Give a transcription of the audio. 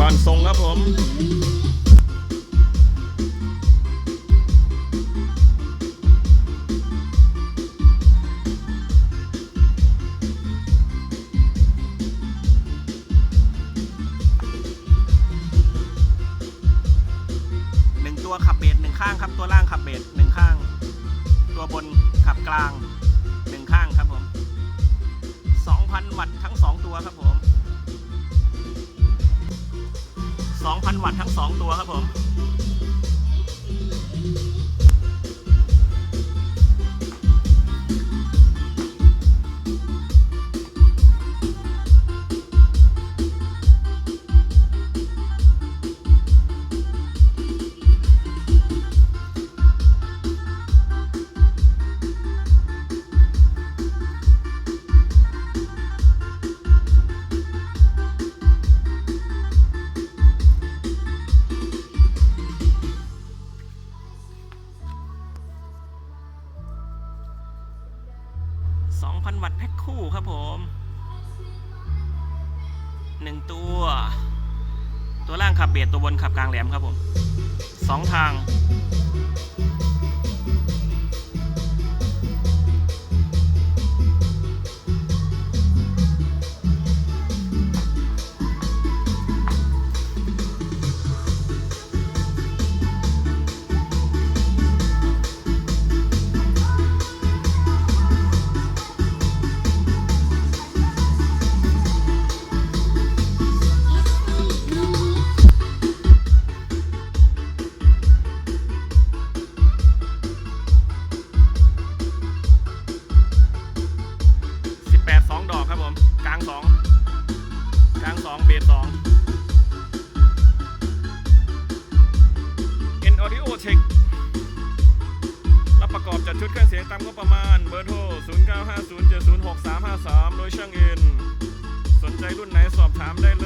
ก่อนทรงครับผมหนึ่งตัวขับเบสหนึ่งข้างครับ ตัวล่างขับเบสหนึ่งข้าง ตัวบนขับกลางหนึ่งข้างครับผม 2,000 วัตต์ทั้ง 2 ตัวครับผม 2,000 วัตต์ทั้ง 2 ตัวครับผม 2,000 วัตต์แพ็คคู่ครับผม 1 ตัว ตัวล่างขับเบสตัวบนขับกลางแหลมครับผม 2 ทาง ครับผมกลาง2กลาง2เบส2 N Audio Tech รับประกอบจัดชุดเครื่องเสียงตามงบประมาณเบอร์โทร 0950706353 โดยช่างเอ็น สนใจรุ่นไหนสอบถามได้เลย